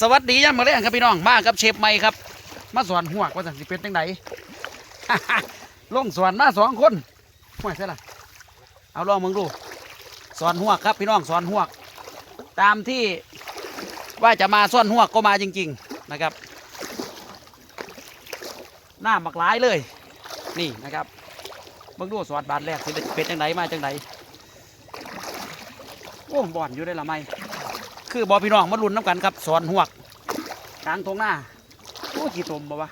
สวัสดียามมื้อแรงครับพี่น้องมากับเชฟใหม่ครับ มาสอนหัวกว่าสั่งสิเป็นจังไดลงสอนมาสองคนห่วใช่ละเอาลองมึงดูสอนหัวครับพี่น้องสอนหัวตามที่ว่าจะมาซ่อนหัวกก็มาจริง ๆนะครับ หน้าหมักหลายเลย นี่นะครับเบิ่งดูสอนบาทแรกสิเป็นจังไดมาจังไดโอ้บ่อนอยู่ได้ละไม่ คือบอพี่น้องมาลุ้นน้ำกันครับสอนหวกกลางทงหน้าโอ้กี่ตมบ่วะ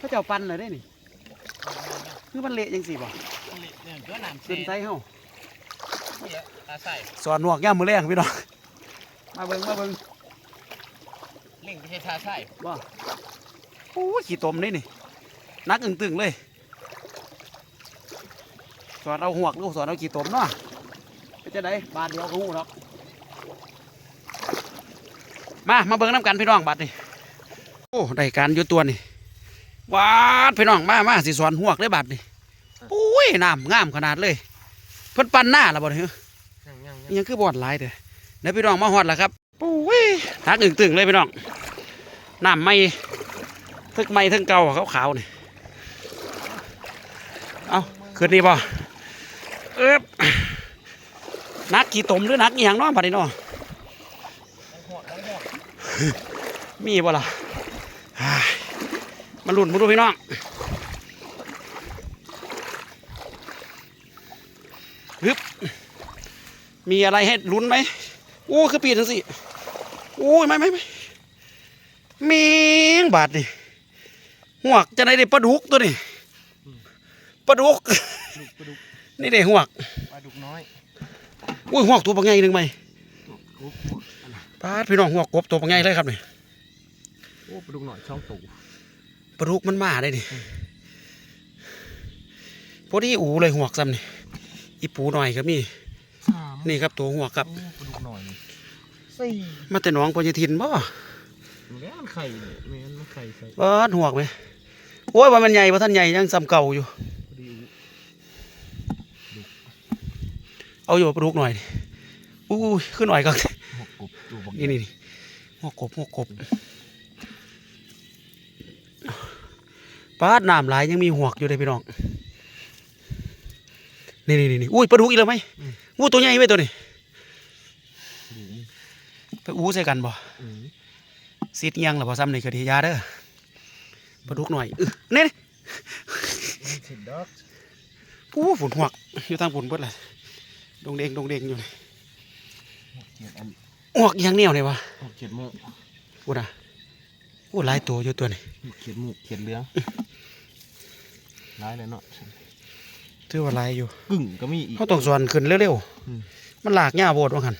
พระเจ้าปันเลยได้นี่คือมันเละยังสิบ่เนี่ยเพื่อนน้ำขึ้นไซเฮาตาใส่สอนหวกย่ามมือแรงพี่น้องมาเบิ่งมาเบิ่งเล่งไม่ใช่ตาใส่บ่โอ้กี่ตมนี่นี่นักอึ่งตึงเลย สอนเอาหวกลูกสอนเอากี่ตมเนาะเป็นจะไดบาทเดียวก็หูหรอก มามาเบิ่งน้ำกันพี่น้องบัดนี่โอ้ได้การอยู่ตัวนี่วาดพี่น้องมามาสิสอนหวกเลยบัดนี่ปุ้ยน้ำงามขนาดเลย เพิ่นปั้นหน้าและบ่เนี่ยยังยังอิหยังคือบอดหลายเด้อเดี๋ยวพี่น้องมาฮอดแล้วครับปุ้ยทักอึ่งตึงเลยพี่น้องน้ำไม่ทึกไม่ทึกเก่าขาวๆนี่เอาขึ้นนี่บ่เอ๊บนักกี่ตมหรือนักอีหยังเนาะบัดนี้เนาะหัวหัว มีบ่ล่ะอ้ายมันหลุดมุดพี่น้องฮึบมีอะไรให้ลุ้นไหมโอ้คือปีทั้งสิโอ้ยไม่ไม่ไม่เมียงบาดนี่หวกจะไหนได้ปลาดุกตัวนี่ปลาดุกดุกปลาดุกนี่ได้หวกปลาดุกน้อยโอ้ยหวกตัวปังไงหนึ่งไหมโอ้ ปาดพี่น้องหวกกบตัวปังไงเลยครับนี่โอ้ปลาดุกหน่อยช่องตูปลาดุกมันมาได้ดิพอดีอูเลยหวกซ้ำนี่อีปูหน่อยก็มีสามนี่ครับตัวหวกครับโอ้ปลาดุกหน่อยสี่มาแต่หน้องปอยทินบ่มันแล้วมันไข่เนี่ยไม่งั้นมันไข่ใส่เบิดหวกไหมโอ้ยว่ามันใหญ่ว่าท่านใหญ่ยังซ้ำเก่าอยู่พอดีเอาอยู่ปลาดุกหน่อยดิอู้ยขึ้นหน่อยก็ หัวกบดูบักนี่นี่นี่หวกกบหวกกบปาดน้ำหลายยังมีหวกอยู่เลยพี่น้องนี่นี่นี่นี่อุ้ยปลาดุกอีกแล้วไหมอู้ตัวใหญ่ไว้ยตัวนี้ดูไปอู้ใส่กันบ่อืมซีดเอียังหรือพอซ้ำนี่ก็ดีอยาเด้อปลาดุกหน่อยเออนี่นี่มันสิดอกผู้ฝนหวกอยู่ทางฝนเบิดเลยดงเด้งดงเด้งอยู่นี่หกเจ็ด อันหวกอีหยังเหนียวเลยวะหกเจ็ดโมงพูดอะพูดหลายตัวอยู่ตัวนี่เขียดหมูเขียดเหลืองร้ายเลยเนาะถือว่าหลายอยู่กึ่งก็มีอีกเขาต้องสวนขึ้นเร็วอืมๆมันหลากหญ้าโบดว่ากัน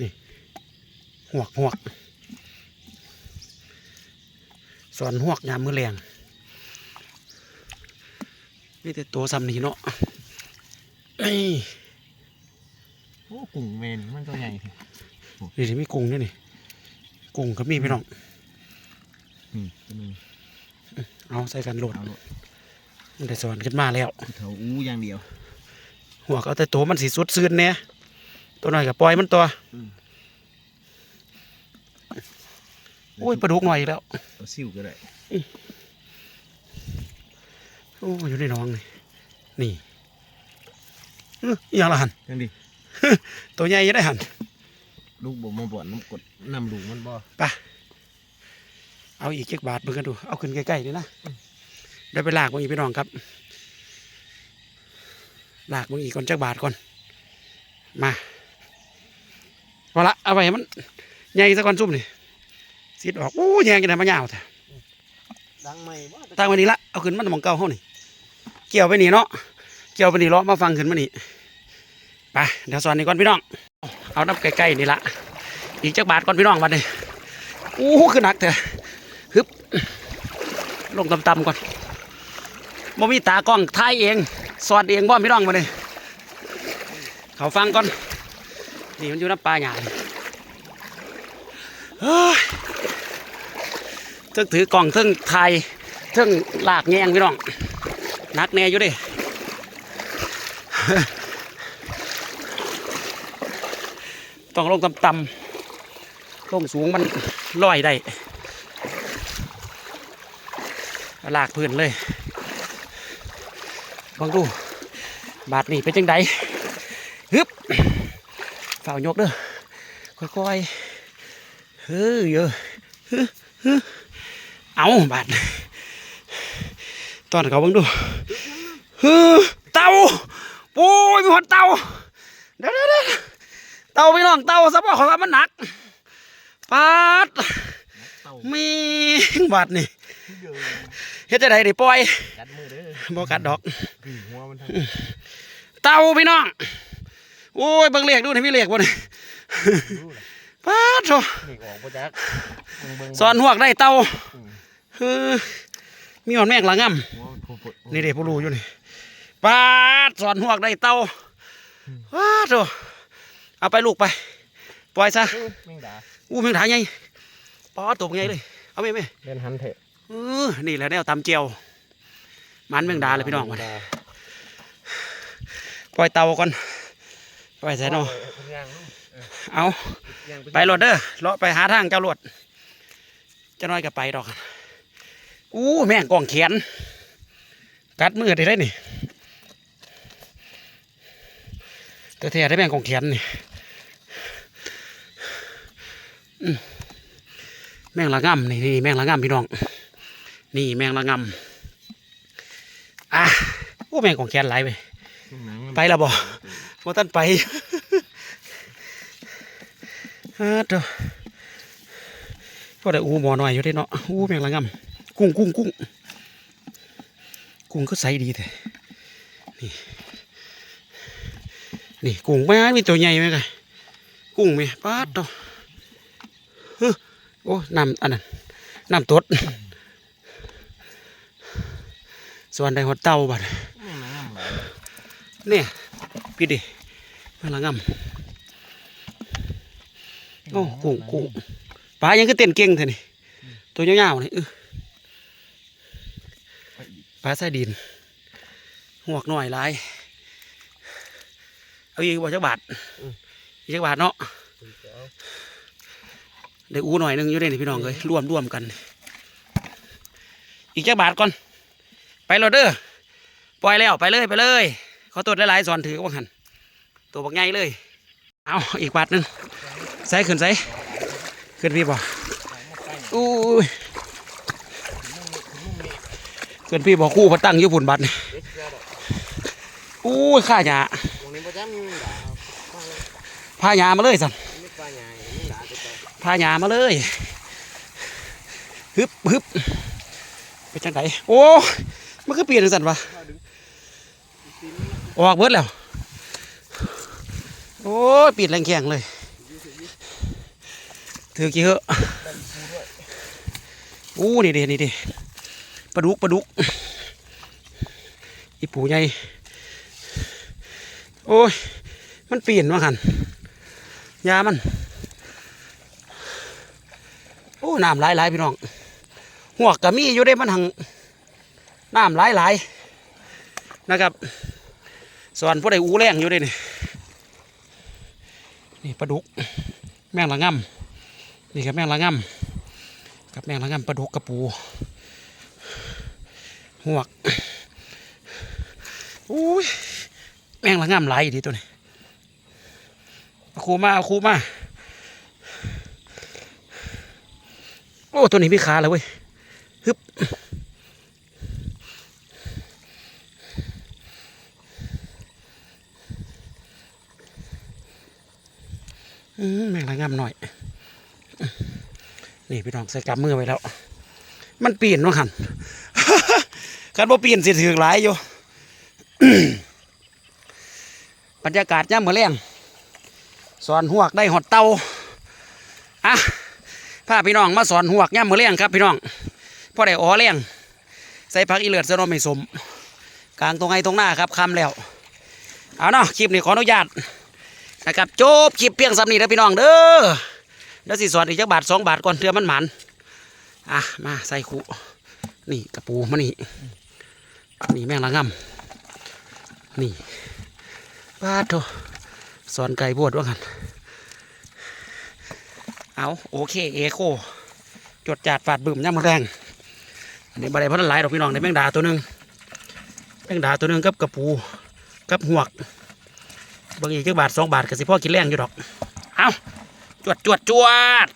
นี่หวกหวกสอนหวกยามมือแรงนี่แต่ตัวซ้ำนี่เนาะนี่โอ้ กุ้งเมนมันก็ใหญ่ทีนี่ที่มีกุ้งด้วยนี่กุ้งก็มีพี่น้องอืมตัวหนึงเอาใส่กันโหลดเอาลูกมันได้สอนขึ้นมาแล้วเถาอู้อย่างเดียว หัวก็เอาแต่ตัวมันสีสุดซื่นเนี่ยตัวหน่อยก็ปล่อยมันตัวอืม โอ้ยปลาดุกหน่อยอีกแล้วเอาซิ่วก็ได้โอ้อยู่ในหน้องนี่นี่อื้ออหย่างละหันยังดิ ตัวใหญ่อยังได้หันลูกบ่มาบ่อนน้ำกดน้ำลูกมันบ่ไปเอาอีกเจ็กบาทเบิ่งกันดู เอาขึ้นใกล้ๆเลยนะเดี๋ยวไปลากมันอีกพี่น้องครับ ลากมันอีกก่อนจักบาทก่อน มาพอละเอาไปให้มันใหญ่สักก่อนซุ่มนี่สิดออกโอ้ยแยงกันได้มาเงาวแต่ดังไหมบ่ตั้งไว้นี่ละเอาขึ้นมาหมองเก่าเฮานี่เกี่ยวไปนี่เนาะเกี่ยวไปนี่เลาะมาฟังขึ้นมานี่ ไปเดี๋ยวสอนนี่ก่อนพี่น้อง เอาน้ำใกล้ๆนี่ละอีกจักบาทก่อนพี่น้องบัดนี้โอ้ขึ้นหนักเถอะฮึบลงต่ำๆก่อนบ่มีตากล้องถ่ายเองสอนเองบ่พี่น้องมาเลยเขาฟังก่อนนี่มันอยู่น้ำปลาหยานี่เฮ้ยเทึงถือกล่องเทึงไทยเทึงลากแงงพี่น้องหนักแน่อยู่ดิ ต้องลงต่ำๆลงสูงมันลอยได้ลากพื้นเลยบังดู บาดนี่เป็นจังไดฮึบฝ่าวยกเด้อค่อยๆเฮ้ยเยอะฮึฮึเอาบาดตอนเขาบังดูเฮึเต่าโอ้ยมีคนเต่าเดี๋ยวเดี๋ยว เดี๋ยวเต่าพี่น้องเต่าสะพอของมันหนักปาดเต่ามีบาดนี่เฮ็ดจะไดดิปล่อยกัดมือเด้อบ่กัดดอกปีหัวมันทั้งเต่าพี่น้องโอ้ยเบิ่งเลขดูนี่มีเลขบ่นี่รู้เลยปาดโถเด็กออกมาจากเบิ่งเบิ่งสอนหวกได้เต่าอืมเฮ้อมีหอนแมงละง่หัวมันผุๆำนี่เด็ผู้รู้อยู่นี่ปาดสอนหวกได้เต่าปาดโถ เอาไปลูกไป ปล่อยซะเออแมงดาอู้แมงถาใหญ่ปอดตัวใหญ่เลย เอาไหมไหมเล่นหันเถอะเออนี่แหละแนวตำเจียว มันแมงดาเลยพี่น้องมาปล่อยเต่าก่อนปล่อยใส่เนาะเพิ่นย่างลูกเอาย่างไปรถเด้อเลาะไปหาทางเจ้ารถจะน้อยก็ไปดอกอู้แม่งกองแขนกัดมือได้เลยนี่ ตัวแท้ได้แม่งกองแขนนี่แมงละง่ำนี่นี่แมงละง่ำพี่น้อง นี่แมงละง่ำอะโอ้แมงกองแขนไหลไปหนังมันไปล้วบ่ว่าท่านไปฮะเด้อก็ได้อูหมอหน่อยอยู่ได้เนาะอู้แมงละงำกุ้งกุ้งกุ้งกุ้งก็ใสดีแท้นี่ นี่กุ้งแม่มีตัวใหญ่ไหมกันกุ้งไหมป้าดตัวเฮ้อโอ้น้ำอันนั้นน้ำตดส่วนใดหัวเต้าบัดแม่งหนเนี่ยพี่ดิแมงละงำโอ้กุ้งกุ้งปลายังก็เต้นเก่งเท่านี่ตัวยาวๆนี่ปลาใส่ดินหวกหน่อยลาย เอาอีกบ่จักบาทอีกจักบาทเนาะได้อูหน่อยหนึงอยู่ได้นี่พี่น้องเลยรวมรวมกัน อีกจักบาทก่อน ไปโรเดอร์ปล่อยแล้วไปเลยไปเลยเขาตัวได้หลายๆสอนถือว่าหันตัวบักใหญ่เลย เอาอีกบาทหนึงใส่ขึ้นใส่ขึ้นพี่บ่อู้ยขึ้นพี่บ่คู่พอตั้งอยู่พุ่นบัตรนี่อู้ยข้าหยา พายามาเลยสันไม่ปลาใหญ่แมงดาตัวโตพายามาเลยฮึบฮึบเป็นจังไดโอ้มันคือเปลี่ยนจังสันวะออกเบิดแล้ว โอ้ปิดแรงแข็งเลยถือกี่เหอะอู้นี่ดินี่ดิปลาดุกปลาดุกอีปูใหญ่ โอ้ย มันเปลี่ยนมาหันยามัน โอ้น้ำหลายหลายพี่น้องหัวกะมีอยู่ได้มันหังน้ำหลายหลายนะครับส่วนพวกใดอูแรงอยู่ได้นี่นี่ปลาดุก แมงละง่ำนี่ครับแมงละง่ำกับแมงละง่ำปลาดุกกระปูหัวกอุ้ย แมงละง่ำหลายดีตัวนี้คูมาคูมา โอ้ตัวนี้มีขาเลยเว้ยฮึบอืมแม่งระงำหน่อย นี่พี่น้องใส่กำมือไว้แล้ว มันปีนว่าหันกันบ่ปีนสิถือหลายอยู่ รรยากาศย่ำมือแรงสอนหวกได้หอดเตาอะพาพี่น้องมาสอนหวกย่ำมือเลี้ยงครับพี่น้องพ่อได้อ๋อเลี้ยงใส่ผักอีเลือดเสนอไม่สม กลางตรงไงตรงหน้าครับคำแล้วเอาเนาะคลิปนี้ขออนุญาตนะครับจบคลิปเพียงสำนีแล้วพี่น้องเด้อเดี๋ยวสิสอนอีกจักบาทสองบาทก่อนเทือมันหมันอะมาใส่ขู่นี่กระปูมานี่นี่แม่งละงำนี่ ปาดโถสอนไก่บวดว่ากันเอาโอเคเอโค จดจัดฝาดบึมย่ำมาแรงอันนี้บะไรพันหลายดอกพี่น้องในแมงดาตัวหนึ่งแมงดาตัวหนึ่งกับกระปูกับหวกบางอีกจักบาทสองบาทก็สิพ่อกินแรงอยู่ดอก เอาจวดจวดจวด